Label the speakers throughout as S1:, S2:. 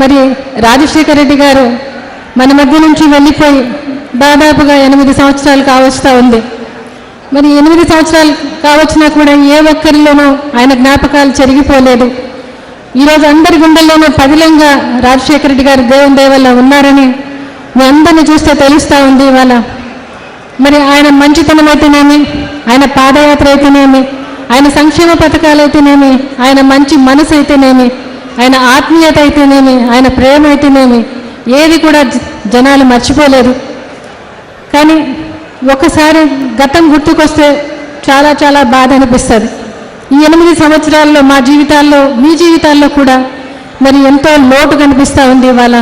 S1: మరి రాజశేఖర రెడ్డి గారు మన మధ్య నుంచి వెళ్ళిపోయి దాదాపుగా ఎనిమిది సంవత్సరాలు కావస్తా ఉంది. మరి ఎనిమిది సంవత్సరాలు కావచ్చినా కూడా ఏ ఒక్కరిలోనూ ఆయన జ్ఞాపకాలు చెరిగిపోలేదు. ఈరోజు అందరి గుండెల్లోనూ పదిలంగా రాజశేఖర రెడ్డి గారు దేవుని దేవల్ల ఉన్నారని మీ అందరిని చూస్తే తెలుస్తూ ఉంది ఇవాళ. మరి ఆయన మంచితనం అయితేనేమి ఆయన పాదయాత్ర అయితేనేమి ఆయన సంక్షేమ పథకాలు అయితేనేమి ఆయన మంచి మనసు అయితేనేమి ఆయన ఆత్మీయత అయితేనేమి ఆయన ప్రేమ అయితేనేమి ఏది కూడా జనాలు మర్చిపోలేరు. కానీ ఒకసారి గతం గుర్తుకొస్తే చాలా చాలా బాధ అనిపిస్తుంది. ఈ ఎనిమిది సంవత్సరాల్లో మా జీవితాల్లో మీ జీవితాల్లో కూడా మరి ఎంతో లోటు కనిపిస్తూ ఉంది ఇవాళ.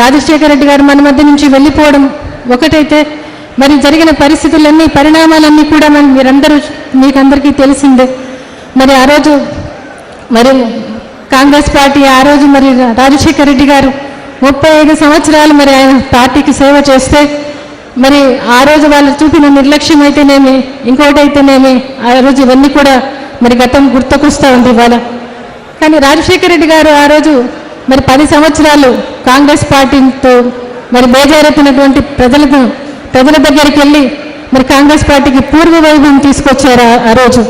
S1: రాజశేఖర రెడ్డి గారు మన మధ్య నుంచి వెళ్ళిపోవడం ఒకటైతే మరి జరిగిన పరిస్థితులన్నీ పరిణామాలన్నీ కూడా మరి మీరందరూ మీకందరికీ తెలిసిందే. మరి ఆ రోజు మరి కాంగ్రెస్ పార్టీ ఆ రోజు మరి రాజశేఖర రెడ్డి గారు ముప్పై ఐదు సంవత్సరాలు మరి ఆయన పార్టీకి సేవ చేస్తే మరి ఆ రోజు వాళ్ళు చూపిన నిర్లక్ష్యం అయితేనేమి ఇంకోటి అయితేనేమి ఆ రోజు ఇవన్నీ కూడా మరి గతం గుర్తుకొస్తూ ఉంది ఇవాళ. కానీ రాజశేఖర రెడ్డి గారు ఆ రోజు మరి పది సంవత్సరాలు కాంగ్రెస్ పార్టీతో మరి బేజారెత్తినటువంటి ప్రజలకు ప్రజల దగ్గరికి వెళ్ళి మరి కాంగ్రెస్ పార్టీకి పూర్వ వైభవం తీసుకొచ్చారు ఆ- ఆ రోజు.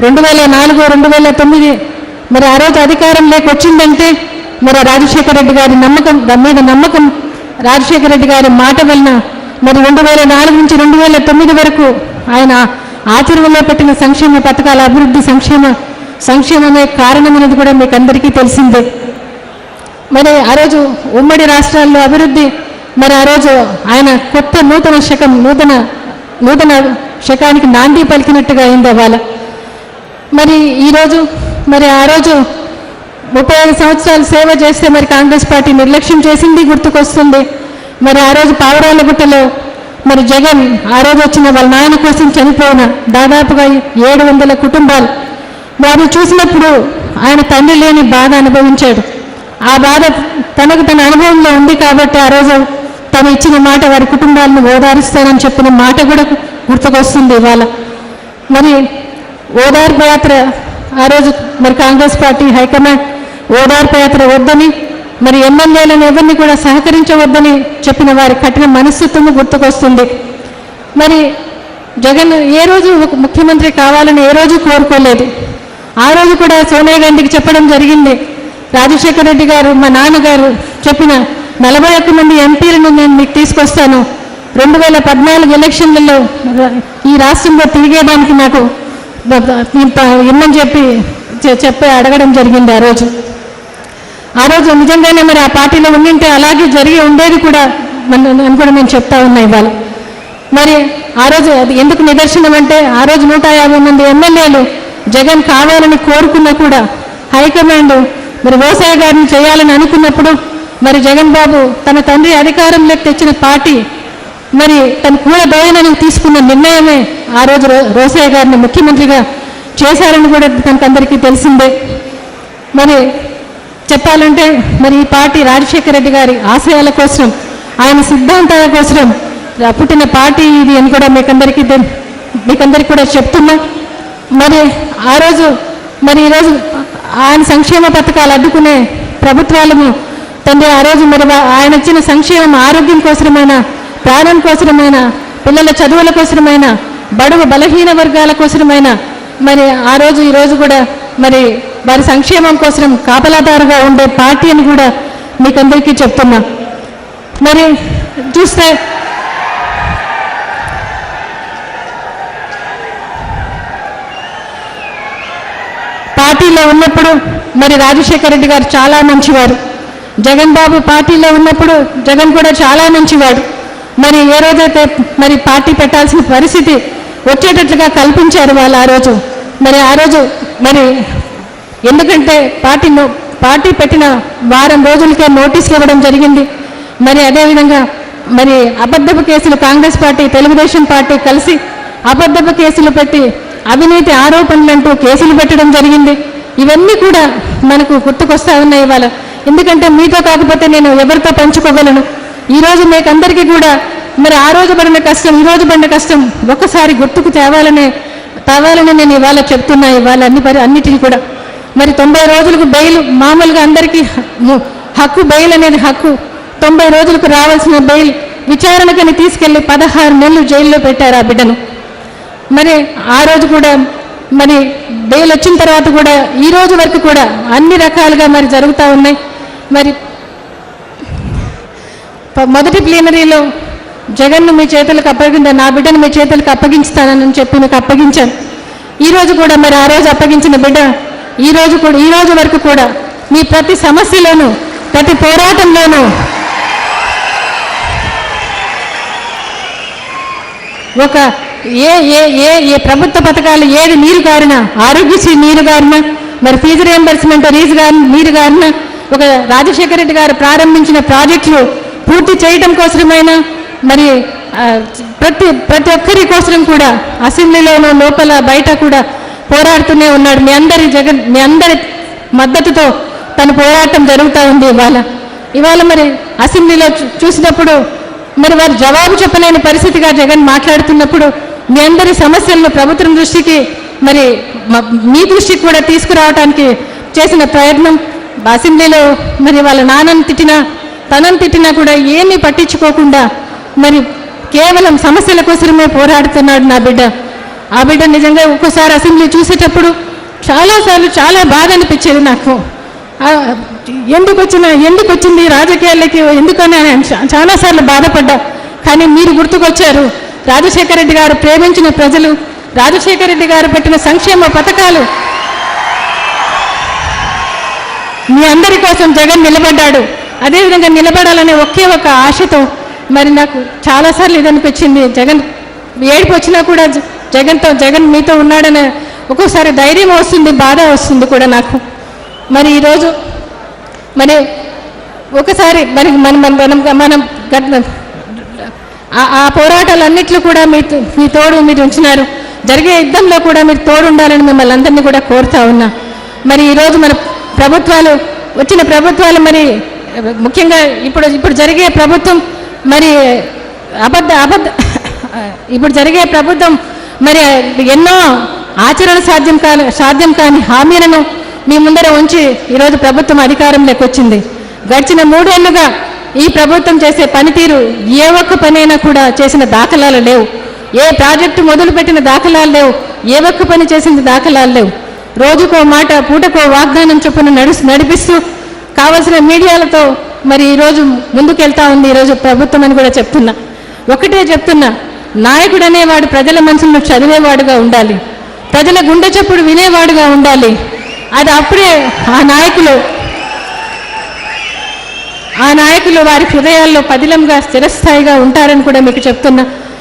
S1: రెండు వేల నాలుగు రెండు వేల తొమ్మిది మరి ఆ రోజు అధికారం లేకొచ్చిందంటే మరి రాజశేఖర రెడ్డి గారి నమ్మకం దాని మీద నమ్మకం. రాజశేఖర రెడ్డి గారి మాట వలన మరి రెండు వేల నాలుగు నుంచి రెండు వేల తొమ్మిది వరకు ఆయన ఆచరణలో పెట్టిన సంక్షేమ పథకాల అభివృద్ధి సంక్షేమ సంక్షేమమే కారణమనేది కూడా మీకు అందరికీ తెలిసిందే. మరి ఆ రోజు ఉమ్మడి రాష్ట్రాల్లో అభివృద్ధి మరి ఆ రోజు ఆయన కొత్త నూతన శకం నూతన నూతన శకానికి నాంది పలికినట్టుగా అయింది అవాళ మరి ఈరోజు మరి ఆ రోజు ముప్పై ఐదు సంవత్సరాలు సేవ చేస్తే మరి కాంగ్రెస్ పార్టీ నిర్లక్ష్యం చేసింది గుర్తుకొస్తుంది. మరి ఆ రోజు పావురాలగుట్టలో మరి జగన్ ఆ రోజు వచ్చిన వాళ్ళ నాయన కోసం చనిపోయిన దాదాపుగా ఏడు వందల కుటుంబాలు. వారిని చూసినప్పుడు ఆయన తండ్రి లేని బాధ అనుభవించాడు. ఆ బాధ తనకు తన అనుభవంలో ఉంది కాబట్టి ఆ రోజు తను ఇచ్చిన మాట వారి కుటుంబాలను ఓదారుస్తానని చెప్పిన మాట కూడా గుర్తుకొస్తుంది ఇవాళ. మరి ఓదార్పు యాత్ర ఆ రోజు మరి కాంగ్రెస్ పార్టీ హైకమాండ్ ఓదార్పు యాత్ర వద్దని మరి ఎమ్మెల్యేలను ఎవరిని కూడా సహకరించవద్దని చెప్పిన వారి కఠిన మనస్తత్వం గుర్తుకొస్తుంది. మరి జగన్ ఏ రోజు ఒక ముఖ్యమంత్రి కావాలని ఏ రోజు కోరుకోలేదు. ఆ రోజు కూడా సోనియా గాంధీకి చెప్పడం జరిగింది. రాజశేఖర రెడ్డి గారు మా నాన్నగారు చెప్పిన నలభై ఒక్క మంది ఎంపీలను నేను మీకు తీసుకొస్తాను. రెండు వేల పద్నాలుగు ఎలక్షన్లలో ఈ రాష్ట్రంలో తిరిగేదానికి నాకు ఇమ్మని చెప్పి చె- చెప్పి అడగడం జరిగింది ఆ రోజు. ఆ రోజు నిజంగానే మరి ఆ పార్టీలో ఉండింటే అలాగే జరిగి ఉండేది కూడా అని కూడా నేను చెప్తా ఉన్నా ఇవాళ. మరి ఆ రోజు అది ఎందుకు నిదర్శనం అంటే ఆ రోజు నూట యాభై మంది ఎమ్మెల్యేలు జగన్ కావాలని కోరుకున్నా కూడా హైకమాండ్ మరి వ్యవసాయ గారిని చేయాలని అనుకున్నప్పుడు మరి జగన్ బాబు తన తండ్రి అధికారంలోకి తెచ్చిన పార్టీ మరి తన కూడా దోయనని తీసుకున్న నిర్ణయమే ఆ రోజు రో- రోసయ్య గారిని ముఖ్యమంత్రిగా చేశారని కూడా తనకందరికీ తెలిసిందే. మరి చెప్పాలంటే మరి ఈ పార్టీ రాజశేఖర రెడ్డి గారి ఆశయాల కోసం ఆయన సిద్ధాంతాల కోసం పుట్టిన పార్టీ ఇది అని కూడా మీకందరికీ తెల్- మీకందరికీ కూడా చెప్తున్నా. మరి ఆ రోజు మరి ఈరోజు ఆయన సంక్షేమ పథకాలు అడ్డుకునే ప్రభుత్వాలను తండ్రి ఆ రోజు మరి ఆయన ఇచ్చిన సంక్షేమం ఆరోగ్యం కోసమైన ప్రాణం కోసమైన పిల్లల చదువుల కోసమైన బడుగు బలహీన వర్గాల కోసమైన మరి ఆ రోజు ఈ రోజు కూడా మరి వారి సంక్షేమం కోసం కాపలాదారుగా ఉండే పార్టీ అని కూడా మీకందరికీ చెప్తున్నా. మరి చూస్తే పార్టీలో ఉన్నప్పుడు మరి రాజశేఖర రెడ్డి గారు చాలా మంచివారు. జగన్ బాబు పార్టీలో ఉన్నప్పుడు జగన్ కూడా చాలా మంచివాడు. మరి ఏ రోజైతే మరి పార్టీ పెట్టాల్సిన పరిస్థితి వచ్చేటట్లుగా కల్పించారు వాళ్ళు ఆ రోజు. మరి ఆ రోజు మరి ఎందుకంటే పార్టీ పార్టీ పెట్టిన వారం రోజులకే నోటీసులు ఇవ్వడం జరిగింది. మరి అదేవిధంగా మరి అబద్ధపు కేసులు కాంగ్రెస్ పార్టీ తెలుగుదేశం పార్టీ కలిసి అబద్ధపు కేసులు పెట్టి అవినీతి ఆరోపణలంటూ కేసులు పెట్టడం జరిగింది. ఇవన్నీ కూడా మనకు గుర్తుకొస్తా ఉన్నాయి ఇవాళ. ఎందుకంటే మీతో కాకపోతే నేను ఎవరితో పంచుకోగలను? ఈ రోజు మీకు అందరికీ కూడా మరి ఆ రోజు పడిన కష్టం ఈ రోజు పడిన కష్టం ఒక్కసారి గుర్తుకు తేవాలనే తేవాలని నేను ఇవాళ చెప్తున్నా ఇవాళ అన్ని పరి అన్నిటిని కూడా. మరి తొంభై రోజులకు బెయిల్ మామూలుగా అందరికీ హక్కు బెయిల్ అనేది హక్కు. తొంభై రోజులకు రావాల్సిన బెయిల్ విచారణకని తీసుకెళ్ళి పదహారు నెలలు జైల్లో పెట్టారు ఆ బిడ్డను. మరి ఆ రోజు కూడా మరి బెయిల్ వచ్చిన తర్వాత కూడా ఈ రోజు వరకు కూడా అన్ని రకాలుగా మరి జరుగుతూ ఉన్నాయి. మరి మొదటి ప్లీనరీలో జగన్ను మీ చేతులకు అప్పగించ నా బిడ్డను మీ చేతులకు అప్పగించుతానని చెప్పి మీకు అప్పగించాను. ఈ రోజు కూడా మరి ఆ రోజు అప్పగించిన బిడ్డ ఈ రోజు కూడా ఈ రోజు వరకు కూడా మీ ప్రతి సమస్యలోనూ ప్రతి పోరాటంలోనూ ఒక ఏ ఏ ఏ ఏ ప్రభుత్వ పథకాలు ఏది నీరు గారిన ఆరోగ్యశ్రీ నీరు గారినా మరి ఫీజు రియంబర్స్మెంట్ రీజు గారి నీరు గారినా ఒక రాజశేఖర రెడ్డి గారు ప్రారంభించిన ప్రాజెక్టులు పూర్తి చేయటం కోసమైనా? మరి ప్రతి ప్రతి ఒక్కరి కోసం కూడా అసెంబ్లీలోనూ లోపల బయట కూడా పోరాడుతూనే ఉన్నాడు. మీ అందరి జగన్ మీ అందరి మద్దతుతో తన పోరాటం జరుగుతూ ఉంది ఇవాళ. ఇవాళ మరి అసెంబ్లీలో చూ- చూసినప్పుడు మరి వారు జవాబు చెప్పలేని పరిస్థితిగా జగన్ మాట్లాడుతున్నప్పుడు మీ అందరి సమస్యలను ప్రభుత్వం దృష్టికి మరి మ- మీ దృష్టికి కూడా తీసుకురావడానికి చేసిన ప్రయత్నం అసెంబ్లీలో మరి వాళ్ళ నాన్నను తిట్టినా తనను తిట్టినా కూడా ఏమీ పట్టించుకోకుండా మరి కేవలం సమస్యల కోసమే పోరాడుతున్నాడు నా బిడ్డ. ఆ బిడ్డ నిజంగా ఒక్కోసారి అసెంబ్లీ చూసేటప్పుడు చాలాసార్లు చాలా బాధ అనిపించేది నాకు. ఎందుకు వచ్చిన ఎందుకు వచ్చింది రాజకీయాలకి ఎందుకని చాలాసార్లు బాధపడ్డా. కానీ మీరు గుర్తుకొచ్చారు రాజశేఖర రెడ్డి గారు ప్రేమించిన ప్రజలు రాజశేఖర రెడ్డి గారు పెట్టిన సంక్షేమ పథకాలు. మీ అందరి కోసం జగన్ నిలబడ్డాడు. అదేవిధంగా నిలబడాలనే ఒకే ఒక ఆశతో మరి నాకు చాలాసార్లు ఇది అనిపించింది జగన్ ఏడుపు వచ్చినా కూడా జగన్తో జగన్ మీతో ఉన్నాడనే ఒక్కోసారి ధైర్యం వస్తుంది బాధ వస్తుంది కూడా నాకు. మరి ఈరోజు మరి ఒకసారి మరి మనం మనం మనం ఆ- పోరాటాలన్నిట్లో కూడా మీ తో- మీ తోడు మీరు ఉంచినారు. జరిగే యుద్ధంలో కూడా మీరు తోడు ఉండాలని మిమ్మల్ని అందరినీ కూడా కోరుతా ఉన్నా. మరి ఈరోజు మన ప్రభుత్వాలు వచ్చిన ప్రభుత్వాలు మరి ముఖ్యంగా ఇప్పుడు ఇప్పుడు జరిగే ప్రభుత్వం మరి అబద్ధ అబద్ధ ఇప్పుడు జరిగే ప్రభుత్వం మరి ఎన్నో ఆచరణ సాధ్యం కాని సాధ్యం కాని హామీలను మీ ముందర ఉంచి ఈరోజు ప్రభుత్వం అధికారంలోకి వచ్చింది. గడిచిన మూడేళ్ళుగా ఈ ప్రభుత్వం చేసే పనితీరు ఏ ఒక్క పనైనా కూడా చేసిన దాఖలాలు లేవు. ఏ ప్రాజెక్టు మొదలుపెట్టిన దాఖలాలు లేవు. ఏ ఒక్క పని చేసిన దాఖలాలు లేవు. రోజుకో మాట పూటకో వాగ్దానం చొప్పున నడుస్ నడిపిస్తూ కావలసిన మీడియాలతో మరి ఈరోజు ముందుకెళ్తా ఉంది. ఈరోజు ప్రభుత్వం అని కూడా చెప్తున్నా. ఒకటే చెప్తున్నా నాయకుడు అనేవాడు ప్రజల మనసులను చదివేవాడుగా ఉండాలి. ప్రజల గుండె చప్పుడు వినేవాడుగా ఉండాలి. అది అప్పుడే ఆ నాయకులు ఆ నాయకులు వారి హృదయాల్లో పదిలంగా స్థిరస్థాయిగా ఉంటారని కూడా మీకు చెప్తున్నా.